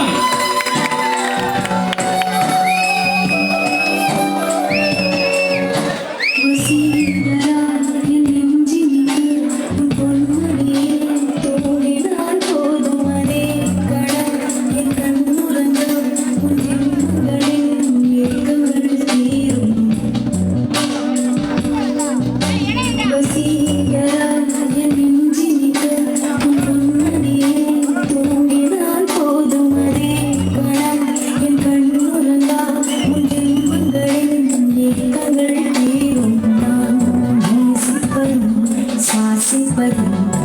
Boom! 喜欢你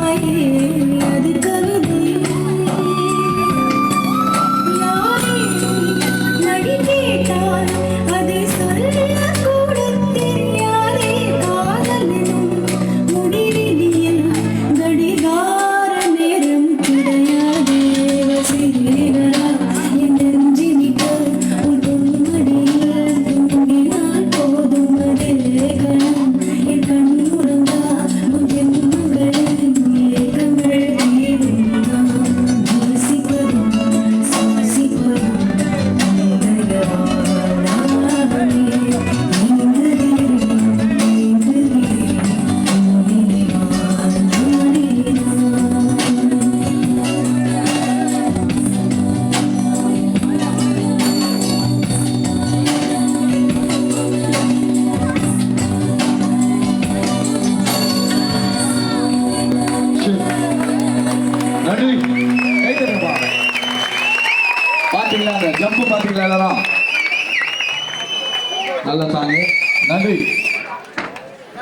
ായേ நன்றி கைதட்டுப்பா பார்த்தீங்களா அந்த ஜம்பு பார்த்தீங்களா நன்றி.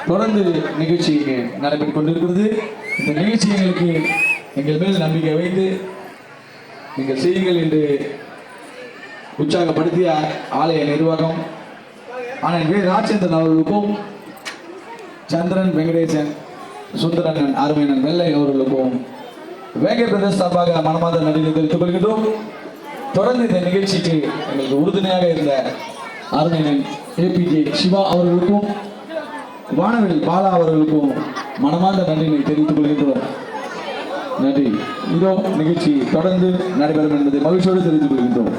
தொடர்ந்து நிகழ்ச்சி இங்கே நடைபெற்றுக் கொண்டிருக்கிறது. இந்த நிகழ்ச்சி எங்களுக்கு எங்கள் மேல் நம்பிக்கை வைத்து நீங்கள் செய்யுங்கள் என்று உற்சாகப்படுத்திய ஆலய நிர்வாகம். ஆனால் வே. ராஜேந்திரன் அவர்களுக்கும் சந்திரன் வெங்கடேசன் சுந்தரன் அருமையன் வெள்ளை அவர்களுக்கும் வேங்கை பிரதேச சார்பாக மனமார்ந்த தெரிவித்துக் கொள்கின்றோம். தொடர்ந்து இந்த நிகழ்ச்சிக்கு எங்களுக்கு உறுதுணையாக இருந்த அருமையன் ஏபிஜே சிவா அவர்களுக்கும் வானவில் பாலா அவர்களுக்கும் மனமார்ந்த நன்றியை தெரிவித்துக் கொள்கின்றோம். நன்றி. இதோ நிகழ்ச்சி தொடர்ந்து நடைபெறும் என்பதை மகிழ்ச்சியோடு தெரிவித்துக் கொள்கின்றோம்.